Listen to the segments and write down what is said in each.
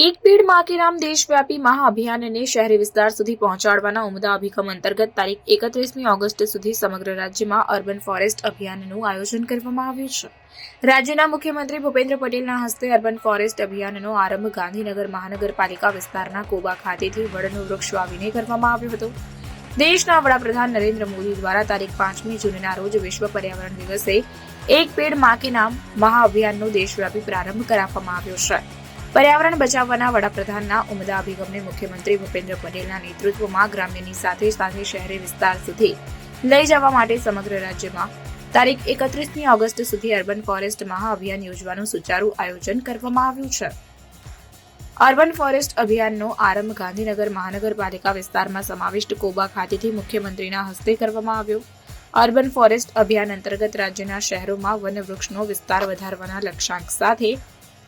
એક પેડમાં કે નામ દેશવ્યાપી મહાઅભિયાનને શહેરી વિસ્તાર સુધી પહોંચાડવાના ઉમદા અભિગમ અંતર્ગત તારીખ એકત્રીસમી ઓગસ્ટ સુધી સમગ્ર રાજ્યમાં અર્બન ફોરેસ્ટ અભિયાનનું આયોજન કરવામાં આવ્યું છે. રાજ્યના મુખ્યમંત્રી ભૂપેન્દ્ર પટેલના હસ્તે અર્બન ફોરેસ્ટ અભિયાનનો આરંભ ગાંધીનગર મહાનગરપાલિકા વિસ્તારના કોબા ખાતેથી વડનું વૃક્ષ વાવીને કરવામાં આવ્યો હતો. દેશના વડાપ્રધાન નરેન્દ્ર મોદી દ્વારા તારીખ પાંચમી જૂનના રોજ વિશ્વ પર્યાવરણ દિવસે એક પેડ માકી નામ મહાઅભિયાનનો દેશવ્યાપી પ્રારંભ કરાવવામાં આવ્યો છે. પર્યાવરણ બચાવવાના વડાપ્રધાનના ઉમદા અભિગમને મુખ્યમંત્રી ભૂપેન્દ્ર પટેલના નેતૃત્વમાં ગ્રામ્યની સાથે સાથે શહેરી વિસ્તાર સુધી લઈ જવા માટે સમગ્ર રાજ્યમાં તારીખ એકત્રીસમી ઓગસ્ટ સુધી અર્બન ફોરેસ્ટ મહાઅભિયાન યોજવાનું સુચારુ આયોજન કરવામાં આવ્યું છે. અર્બન ફોરેસ્ટ અભિયાનનો આરંભ ગાંધીનગર મહાનગરપાલિકા વિસ્તારમાં સમાવિષ્ટ કોબા ખાતેથી મુખ્યમંત્રીના હસ્તે કરવામાં આવ્યો. અર્બન ફોરેસ્ટ અભિયાન અંતર્ગત રાજ્યના શહેરોમાં વનવૃક્ષનો વિસ્તાર વધારવાના લક્ષ્યાંક સાથે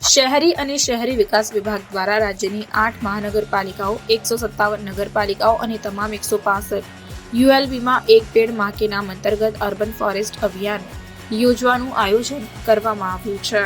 શહેરી અને શહેરી વિકાસ વિભાગ દ્વારા રાજ્યની આઠ મહાનગરપાલિકાઓ, એકસો સત્તાવન નગરપાલિકાઓ અને તમામ એકસો પાસઠ યુએલબીમાં એક પેડમાં કે નામ અંતર્ગત અર્બન ફોરેસ્ટ અભિયાન યોજવાનું આયોજન કરવામાં આવ્યું છે.